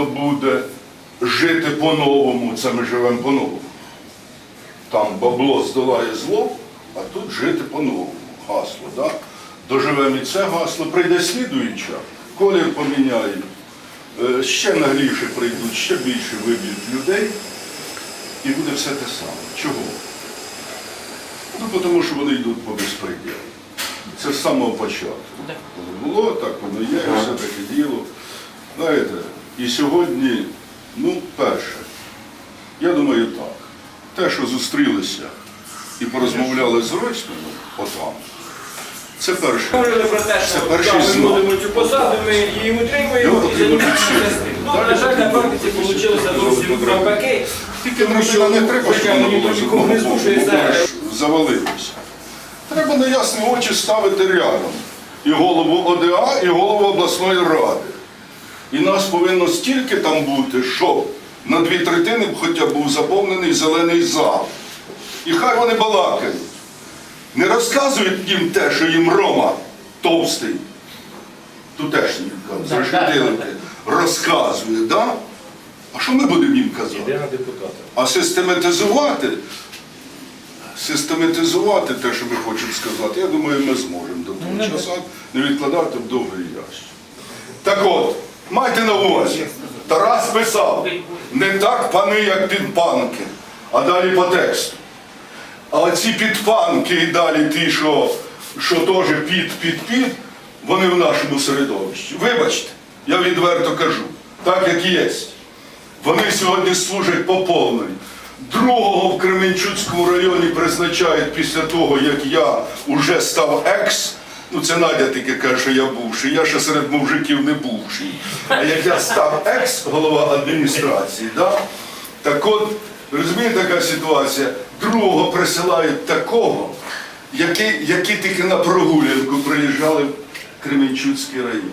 то буде жити по-новому, це ми живемо по-новому. Там бабло здолає зло, а тут жити по-новому. Гасло, да? Доживемо і це гасло, прийде слідуюча, колір поміняють, е, ще нагліше прийдуть, ще більше виб'ють людей, і буде все те саме. Чого? Ну, тому що вони йдуть по безпреділу. Це з самого початку. Було, так воно є, і все таке діло. Знаєте, і сьогодні, ну, перше, я думаю так. Те, що зустрілися і порозмовляли з Гройсманом, отам, це перше. Говорили про те, Це що перший так, ми знак. будемо цю посаду, ми її утримуємо і потрібно займаємося підсилити. цим. Ну, Далі на жаль, на потрібно практиці підсилити. вийшло зовсім навпаки. Тільки Тому що, не треба, щоб звичайно, воно ніхто було з нікого одного не боку, змушує бо це. завалилися. Треба на ясні очі ставити рядом. І голову ОДА, і голову обласної ради. І нас повинно стільки там бути, щоб на дві третини хоча б був заповнений зелений зал. І хай вони балакають. Не розказують їм те, що їм Рома товстий, тутешній з розказує, да? А що ми будемо їм казати? А систематизувати, систематизувати те, що ми хочемо сказати, я думаю, ми зможемо до того часу не відкладати в довгий ящик. Так от, майте на увазі, Тарас писав, не так пани, як підпанки, а далі по тексту. А оці підпанки і далі ті, що, що теж під, під, під, вони в нашому середовищі. Вибачте, я відверто кажу, так як є. Вони сьогодні служать по повній. Другого в Кременчуцькому районі призначають після того, як я вже став екс. Ну, це Надя тільки каже, що я бувший. Я ще серед мужиків не бувший. А як я став екс, голова адміністрації, да? так от, розумієте, така ситуація, другого присилають такого, який, який тільки на прогулянку приїжджали в Кременчуцький район.